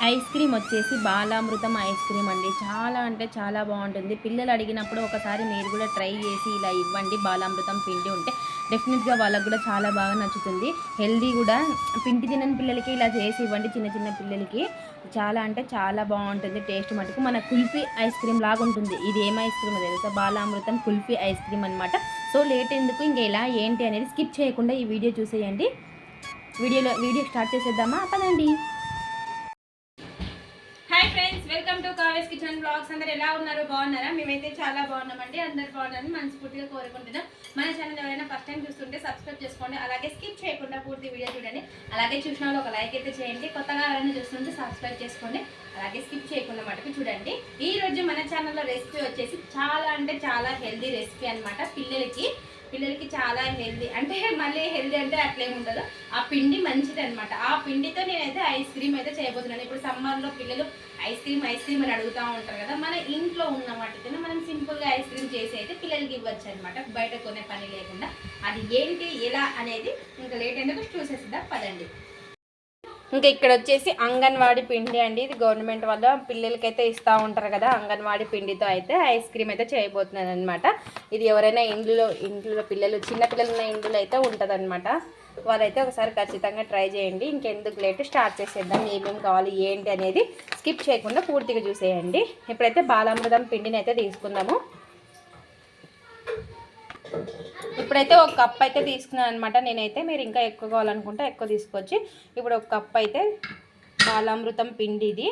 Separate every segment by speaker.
Speaker 1: Ice cream వచ్చేసి Balamrutham ice cream అండి. చాలా అంటే చాలా బాగుంటుంది. పిల్లలు అడిగినప్పుడు ఒకసారి మీరు కూడా ట్రై చేసి ఇలా ఇవ్వండి. బాలామృతం పిండి ఉంటే డెఫినెట్గా వాళ్ళకు కూడా చాలా బాగా నచ్చుతుంది. హెల్దీ కూడా పిండి తినని పిల్లలకి ఇలా చేసి ఇవ్వండి. చిన్న చిన్న పిల్లలకి చాలా అంటే చాలా బాగుంటుంది. టేస్ట్ మటుకు మన కుల్ఫీ ఐస్ క్రీమ్ లాగా ఉంటుంది. ఇది ఏం ఐస్ క్రీమ్ తెలుసా? బాలామృతం కుల్ఫీ ఐస్ క్రీమ్ అనమాట సో లేట్ ఎందుకు? ఇంకా ఎలా ఏంటి అనేది స్కిప్ చేయకుండా ఈ వీడియో చూసేయండి. వీడియోలో వీడియో స్టార్ట్ చేసేద్దామా? పదండి. కావేస్ కిచెన్ బ్లాగ్స్ అందరు ఎలా ఉన్నారు? బాగున్నారా? మేమైతే చాలా బాగున్నామండి. అందరు బాగున్నారని మనస్ఫూర్తిగా కోరుకుంటున్నాం. మన ఛానల్ ఎవరైనా ఫస్ట్ టైం చూస్తుంటే సబ్స్క్రైబ్ చేసుకోండి. అలాగే స్కిప్ చేయకుండా పూర్తి వీడియో చూడండి. అలాగే చూసిన వాళ్ళు ఒక లైక్ అయితే చేయండి. కొత్తగా ఎవరైనా చూస్తుంటే సబ్స్క్రైబ్ చేసుకోండి. అలాగే స్కిప్ చేయకుండా మటుకు చూడండి. ఈ రోజు మన ఛానల్లో రెసిపీ వచ్చేసి చాలా అంటే చాలా హెల్దీ రెసిపీ అన్నమాట. పిల్లలకి పిల్లలకి చాలా హెల్దీ అంటే మళ్ళీ హెల్దీ అంటే అట్లేం ఉండదు. ఆ పిండి మంచిది అనమాట ఆ పిండితో నేనైతే ఐస్ క్రీమ్ అయితే చేయబోతున్నాను. ఇప్పుడు సమ్మర్లో పిల్లలు ఐస్ క్రీమ్ ఐస్ క్రీమ్ అని అడుగుతూ ఉంటారు కదా మన ఇంట్లో ఉన్న వాటితోనే మనం సింపుల్గా ఐస్ క్రీమ్ చేసి అయితే పిల్లలకి ఇవ్వచ్చు అనమాట బయట కొనే పని లేకుండా. అది ఏంటి ఎలా అనేది ఇంకా లేట్ ఎందుకు చూసేసిద్దాం. పదండి. ఇంకా ఇక్కడ వచ్చేసి అంగన్వాడీ పిండి అండి. ఇది గవర్నమెంట్ వల్ల పిల్లలకైతే ఇస్తూ ఉంటారు కదా అంగన్వాడీ పిండితో అయితే ఐస్ క్రీమ్ అయితే చేయబోతున్నాను అనమాట ఇది ఎవరైనా ఇండ్లలో ఇంట్లో పిల్లలు చిన్న పిల్లలు ఉన్న ఇండ్లు అయితే ఉంటుంది అనమాట వాళ్ళైతే ఒకసారి ఖచ్చితంగా ట్రై చేయండి. ఇంకెందుకు లేట్ స్టార్ట్ చేసేద్దాం ఏమేమి కావాలి ఏంటి అనేది స్కిప్ చేయకుండా పూర్తిగా చూసేయండి. ఇప్పుడైతే బాలామృతం పిండిని అయితే తీసుకుందాము. ఇప్పుడైతే ఒక కప్ అయితే తీసుకున్నాను అనమాట నేనైతే మీరు ఇంకా ఎక్కువ కావాలనుకుంటే ఎక్కువ తీసుకోవచ్చు. ఇప్పుడు ఒక కప్ అయితే బాలామృతం పిండి ఇది.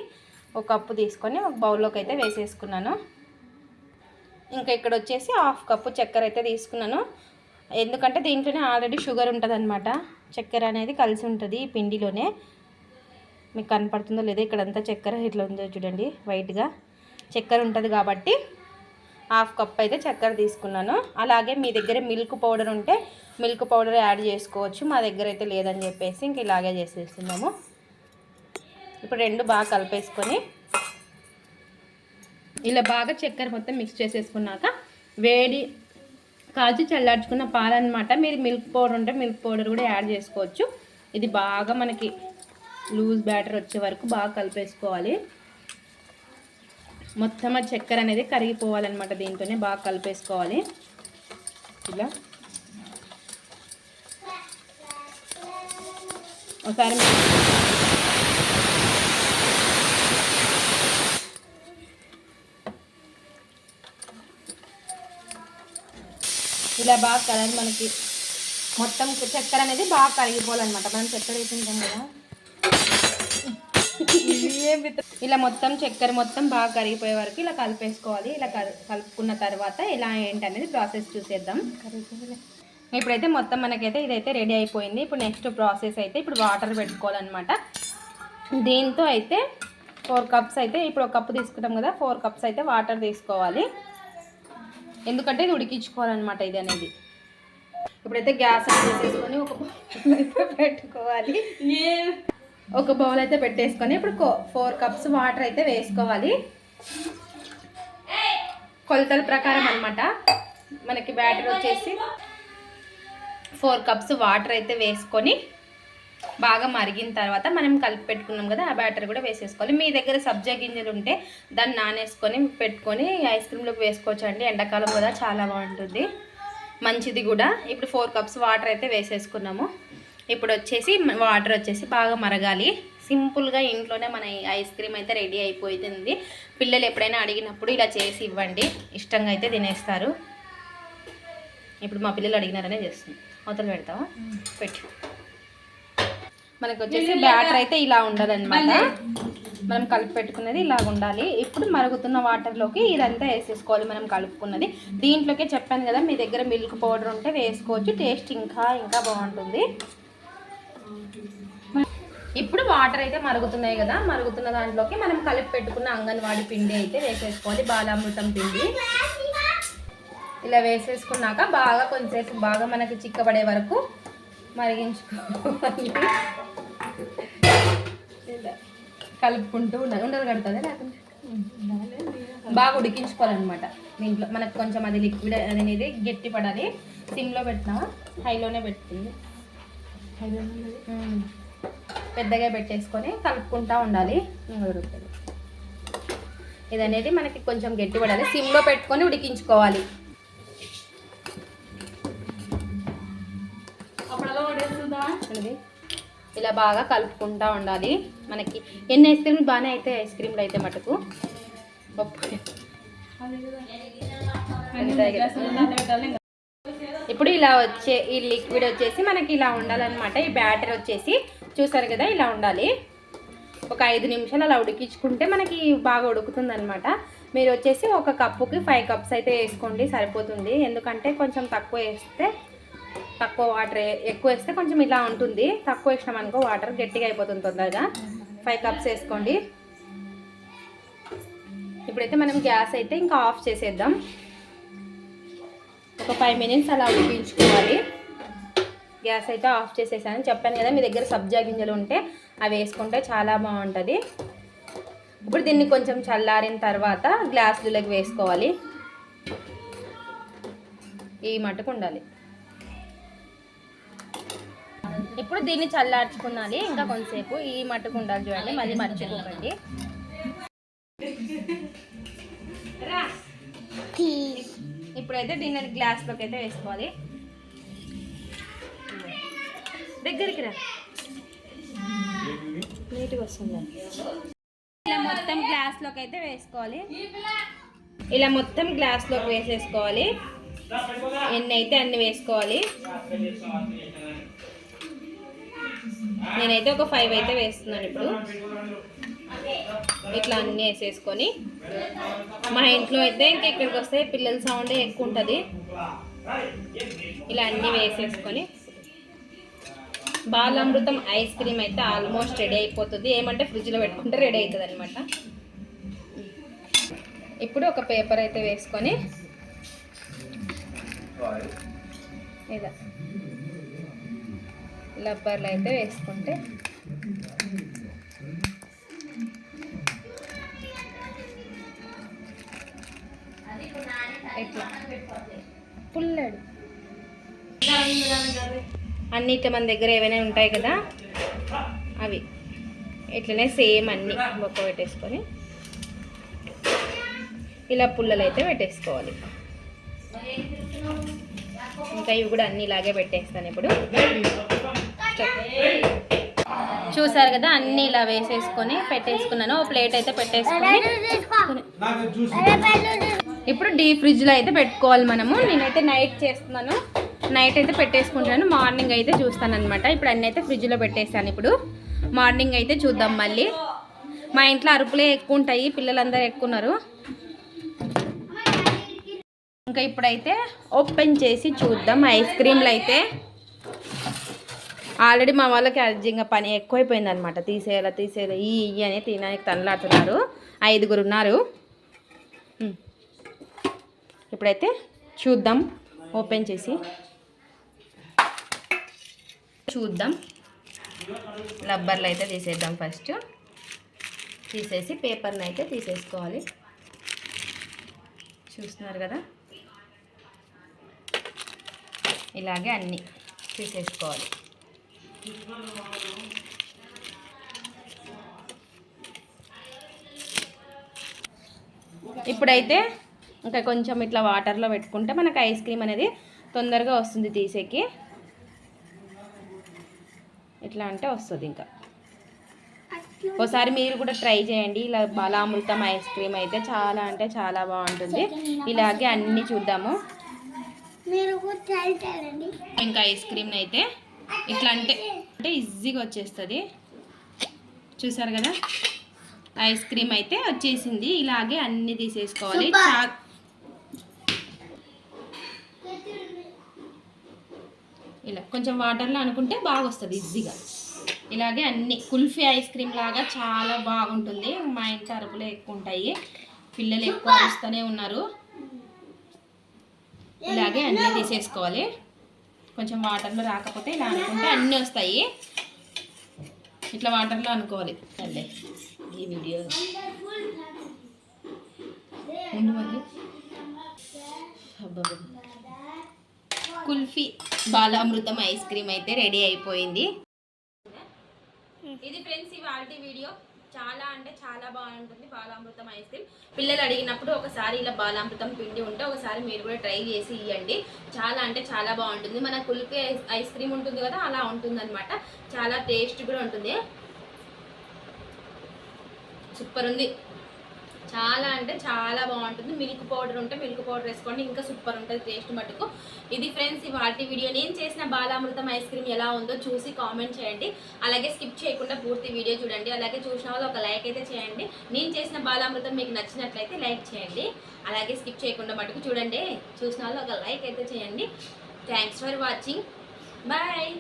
Speaker 1: ఒక కప్పు తీసుకొని ఒక బౌల్లోకి అయితే వేసేసుకున్నాను. ఇంకా ఇక్కడ వచ్చేసి హాఫ్ కప్పు చక్కెర అయితే తీసుకున్నాను. ఎందుకంటే దీంట్లోనే ఆల్రెడీ షుగర్ ఉంటుంది అనమాట చక్కెర అనేది కలిసి ఉంటుంది ఈ పిండిలోనే. మీకు కనపడుతుందో లేదో ఇక్కడంతా చక్కెర ఇట్లా ఉందో చూడండి వైట్గా. చక్కెర ఉంటుంది కాబట్టి హాఫ్ కప్ అయితే చక్కెర తీసుకున్నాను. అలాగే మీ దగ్గర మిల్క్ పౌడర్ ఉంటే మిల్క్ పౌడర్ యాడ్ చేసుకోవచ్చు. మా దగ్గర అయితే లేదని చెప్పేసి ఇంక ఇలాగే చేసేస్తున్నాము. ఇప్పుడు రెండు బాగా కలిపేసుకొని ఇలా బాగా చక్కెర మొత్తం మిక్స్ చేసేసుకున్నాక వేడి కాల్చి చల్లార్చుకున్న పాలనమాట మీరు మిల్క్ పౌడర్ ఉంటే మిల్క్ పౌడర్ కూడా యాడ్ చేసుకోవచ్చు. ఇది బాగా మనకి లూజ్ బ్యాటర్ వచ్చే వరకు బాగా కలిపేసుకోవాలి. మొత్తం ఆ చక్కెర అనేది కరిగిపోవాలన్నమాట దీంతోనే బాగా కలిపేసుకోవాలి. ఇలా. ఒకసారి ఇలా బాగా కలర్ మనకి మొత్తం చక్కెర అనేది బాగా కరిగిపోవాలన్నమాట. మనం చక్కెర వేసింటాం కదా. ఇలా మొత్తం చక్కెర మొత్తం బాగా కరిగిపోయే వరకు ఇలా కలిపేసుకోవాలి. ఇలా కలుపుకున్న తర్వాత ఇలా ఏంటి అనేది ప్రాసెస్ చూసేద్దాం. ఇప్పుడైతే మొత్తం మనకైతే ఇదైతే రెడీ అయిపోయింది. ఇప్పుడు నెక్స్ట్ ప్రాసెస్ అయితే ఇప్పుడు వాటర్ పెట్టుకోవాలన్నమాట. దీంతో అయితే ఫోర్ కప్స్ అయితే ఇప్పుడు ఒక కప్పు తీసుకుంటాం కదా ఫోర్ కప్స్ అయితే వాటర్ తీసుకోవాలి. ఎందుకంటే ఇది ఉడికించుకోవాలన్నమాట ఇది అనేది. ఇప్పుడైతే గ్యాస్ ఆన్ చేసేసుకొని ఒక అయితే పెట్టుకోవాలి. ఒక బౌల్ అయితే పెట్టేసుకొని ఇప్పుడు ఫోర్ కప్స్ వాటర్ అయితే వేసుకోవాలి. కొలతల ప్రకారం అనమాట మనకి బ్యాటర్ వచ్చేసి ఫోర్ కప్స్ వాటర్ అయితే వేసుకొని బాగా మరిగిన తర్వాత మనం కలిపి పెట్టుకున్నాం కదా ఆ బ్యాటర్ కూడా వేసేసుకోవాలి. మీ దగ్గర సబ్జా గింజలు ఉంటే దాన్ని నానేసుకొని పెట్టుకొని ఐస్ క్రీమ్లోకి వేసుకోవచ్చు అండి ఎండాకాలం కదా చాలా బాగుంటుంది. మంచిది కూడా. ఇప్పుడు ఫోర్ కప్స్ వాటర్ అయితే వేసేసుకున్నాము. ఇప్పుడు వచ్చేసి వాటర్ వచ్చేసి బాగా మరగాలి. సింపుల్గా ఇంట్లోనే మన ఐస్ క్రీమ్ అయితే రెడీ అయిపోతుంది. పిల్లలు ఎప్పుడైనా అడిగినప్పుడు ఇలా చేసి ఇవ్వండి. ఇష్టంగా అయితే తినేస్తారు. ఇప్పుడు మా పిల్లలు అడిగినారనే చేస్తుంది. అవతల పెడతావా? పెట్టు. మనకు వచ్చేసి బ్యాటర్ అయితే ఇలా ఉండాలన్నమాట మనం కలిపి పెట్టుకున్నది ఇలా ఉండాలి. ఇప్పుడు మరుగుతున్న వాటర్లోకి ఇదంతా వేసేసుకోవాలి మనం కలుపుకున్నది. దీంట్లోకే చెప్పాను కదా మీ దగ్గర మిల్క్ పౌడర్ ఉంటే వేసుకోవచ్చు. టేస్ట్ ఇంకా ఇంకా బాగుంటుంది. ఇప్పుడు వాటర్ అయితే మరుగుతున్నాయి కదా మరుగుతున్న దాంట్లోకి మనం కలిపి పెట్టుకున్న అంగన్వాడి పిండి అయితే వేసేసుకోవాలి బాలామృతం పిండి. ఇలా వేసేసుకున్నాక బాగా కొంచెంసేపు బాగా మనకి చిక్కబడే వరకు మరిగించుకోవాలి. ఇలా కలుపుకుంటూ ఉండాలి. ఉండదు కడుతుంది లేకుంటే? బాగా ఉడికించుకోవాలన్నమాట. దీంట్లో మనకు కొంచెం అది లిక్విడ్ అనేది గట్టి పడాలి సిమ్లో పెట్టినా హైలోనే పెట్టుకుంది. హైలోనే పెద్దగా పెట్టేసుకొని కలుపుకుంటా ఉండాలి. ఇది అనేది మనకి కొంచెం గట్టి పడాలి సిమ్లో పెట్టుకొని ఉడికించుకోవాలి. ఇలా బాగా కలుపుకుంటా ఉండాలి. మనకి ఎన్ని ఐస్ క్రీమ్లు బాగానే అయితే ఐస్ క్రీమ్లు అయితే మటుకు. కదా. ఇప్పుడు ఇలా వచ్చే ఈ లిక్విడ్ వచ్చేసి మనకి ఇలా ఉండాలన్నమాట. ఈ బ్యాటర్ వచ్చేసి చూసారు కదా ఇలా ఉండాలి. ఒక ఐదు నిమిషాలు అలా ఉడికించుకుంటే మనకి బాగా ఉడుకుతుంది అనమాట మీరు వచ్చేసి ఒక కప్పుకి ఫైవ్ కప్స్ అయితే వేసుకోండి సరిపోతుంది. ఎందుకంటే కొంచెం తక్కువ వేస్తే తక్కువ వాటర్ ఎక్కువ వేస్తే కొంచెం ఇలా ఉంటుంది. తక్కువ వేసినాం అనుకో వాటర్ గట్టిగా అయిపోతుంది తొందరగా. ఫైవ్ కప్స్ వేసుకోండి. ఇప్పుడైతే మనం గ్యాస్ అయితే ఇంకా ఆఫ్ చేసేద్దాం. ఒక ఫైవ్ మినిట్స్ అలా ఉడికించుకోవాలి. గ్యాస్ అయితే ఆఫ్ చేసేసాను. చెప్పాను కదా మీ దగ్గర సబ్జా గింజలు ఉంటే అవి వేసుకుంటే చాలా బాగుంటుంది. ఇప్పుడు దీన్ని కొంచెం చల్లారిన తర్వాత గ్లాసులకి వేసుకోవాలి. ఈ మటుకు ఉండాలి. ఇప్పుడు దీన్ని చల్లార్చుకున్నాలి. ఇంకా కొంతసేపు ఈ మట్టుకు ఉండాలి చూడండి. మళ్ళీ మర్చిపోకండి. ఇప్పుడైతే దీన్ని గ్లాస్లోకి అయితే వేసుకోవాలి. దగ్గరికి రా. నీట్గా వస్తుంది. ఇలా మొత్తం గ్లాస్లోకి అయితే వేసుకోవాలి. ఇలా మొత్తం గ్లాస్లోకి వేసేసుకోవాలి. ఎన్ని అయితే అన్ని వేసుకోవాలి. నేనైతే ఒక ఫైవ్ అయితే వేస్తున్నాను ఇప్పుడు. ఇట్లా అన్నీ వేసేసుకొని మా ఇంట్లో అయితే ఇంకా ఇక్కడికి వస్తే పిల్లల సౌండ్ ఎక్కువ ఉంటుంది. ఇలా అన్నీ వేసేసుకొని బాలామృతం ఐస్ క్రీమ్ అయితే ఆల్మోస్ట్ రెడీ అయిపోతుంది. ఏమంటే ఫ్రిడ్జ్లో పెట్టుకుంటే రెడీ అవుతుంది అనమాట ఇప్పుడు ఒక పేపర్ అయితే వేసుకొని ఇలా లబ్బర్లు అయితే వేసుకుంటే ఇట్లా పుల్లడు. అన్నిటి మన దగ్గర ఏమైనా ఉంటాయి కదా అవి. ఇట్లనే సేమ్ అన్ని బొక్క పెట్టేసుకొని. ఇలా పుల్లలు అయితే పెట్టేసుకోవాలి. ఇంకా ఇవి కూడా అన్ని ఇలాగే పెట్టేస్తాను ఇప్పుడు. చూసారు కదా అన్ని ఇలా వేసేసుకొని పెట్టేసుకున్నాను. ఓ ప్లేట్ అయితే పెట్టేసుకొని. ఇప్పుడు డీప్ ఫ్రిడ్జ్లో అయితే పెట్టుకోవాలి మనము. నేనైతే నైట్ చేస్తున్నాను. నైట్ అయితే పెట్టేసుకుంటాను. మార్నింగ్ అయితే చూస్తాను అనమాట ఇప్పుడు అన్నీ అయితే ఫ్రిడ్జ్లో పెట్టేస్తాను ఇప్పుడు. మార్నింగ్ అయితే చూద్దాం మళ్ళీ. మా ఇంట్లో అరుపులే ఎక్కువ ఉంటాయి. పిల్లలందరూ ఎక్కువ ఉన్నారు. ఇంకా ఇప్పుడైతే ఓపెన్ చేసి చూద్దాం. ఐస్ క్రీమ్లు అయితే ఆల్రెడీ మా వాళ్ళకి అర్జెంట్గా పని ఎక్కువైపోయిందనమాట తీసేయాలా తీసేయాలి. ఈ ఇయ్యి అని తినడానికి తనలాడుతున్నారు. ఐదుగురు ఉన్నారు. ఇప్పుడైతే చూద్దాం. ఓపెన్ చేసి. చూద్దాం. రబ్బర్లు అయితే తీసేద్దాం ఫస్ట్. తీసేసి పేపర్ని అయితే తీసేసుకోవాలి. చూస్తున్నారు కదా? ఇలాగే అన్నీ తీసేసుకోవాలి. ఇప్పుడైతే ఇంకా కొంచెం ఇట్లా వాటర్లో పెట్టుకుంటే మనకు ఐస్ క్రీమ్ అనేది తొందరగా వస్తుంది తీసేకి. ఇట్లా అంటే వస్తుంది ఇంకా. ఒకసారి మీరు కూడా ట్రై చేయండి. ఇలా బాలామృతం ఐస్ క్రీమ్ అయితే చాలా అంటే చాలా బాగుంటుంది. ఇలాగే అన్నీ చూద్దాము. ఇంకా ఐస్ క్రీమ్ అయితే ఇట్లా అంటే అంటే ఈజీగా వచ్చేస్తుంది. చూసారు కదా? ఐస్ క్రీమ్ అయితే వచ్చేసింది. ఇలాగే అన్ని తీసేసుకోవాలి. ఇలా కొంచెం వాటర్లో అనుకుంటే బాగా వస్తుంది ఈజీగా. ఇలాగే అన్ని కుల్ఫీ ఐస్ క్రీమ్ లాగా చాలా బాగుంటుంది. మా ఇంట్లో అరుపులే ఎక్కువ ఉంటాయి. పిల్లలు ఎక్కువ అరుస్తూనే ఉన్నారు. ఇలాగే అన్నీ తీసేసుకోవాలి. కొంచెం వాటర్లో రాకపోతే ఇలా అనుకుంటే అన్నీ వస్తాయి. ఇట్లా వాటర్లో అనుకోవాలి. సర్లే ఈ వీడియో. ముందు మళ్ళీ. కుల్ఫీ బాలామృతం ఐస్ క్రీమ్ అయితే రెడీ అయిపోయింది. ఇది ఫ్రెండ్స్ ఇవాళ వీడియో. చాలా అంటే చాలా బాగుంటుంది బాలామృతం ఐస్ క్రీమ్. పిల్లలు అడిగినప్పుడు ఒకసారి ఇలా బాలామృతం పిండి ఉంటే ఒకసారి మీరు కూడా ట్రై చేసి ఇవ్వండి చాలా అంటే చాలా బాగుంటుంది. మన కుల్ఫీ ఐస్ క్రీమ్ ఉంటుంది కదా అలా ఉంటుంది చాలా టేస్ట్ కూడా ఉంటుంది. సూపర్ ఉంది. చాలా అంటే చాలా బాగుంటుంది. మిల్క్ పౌడర్ ఉంటే మిల్క్ పౌడర్ వేసుకోండి. ఇంకా సూపర్ ఉంటుంది టేస్ట్ మటుకు. ఇది ఫ్రెండ్స్ వాటి వీడియో నేను చేసిన బాలామృతం ఐస్ క్రీమ్ ఎలా ఉందో చూసి కామెంట్ చేయండి. అలాగే స్కిప్ చేయకుండా పూర్తి వీడియో చూడండి. అలాగే చూసిన వాళ్ళు ఒక లైక్ అయితే చేయండి. నేను చేసిన బాలామృతం మీకు నచ్చినట్లయితే లైక్ చేయండి. అలాగే స్కిప్ చేయకుండా మటుకు చూడండి. చూసిన వాళ్ళు ఒక లైక్ అయితే చేయండి. Thanks for watching. బాయ్.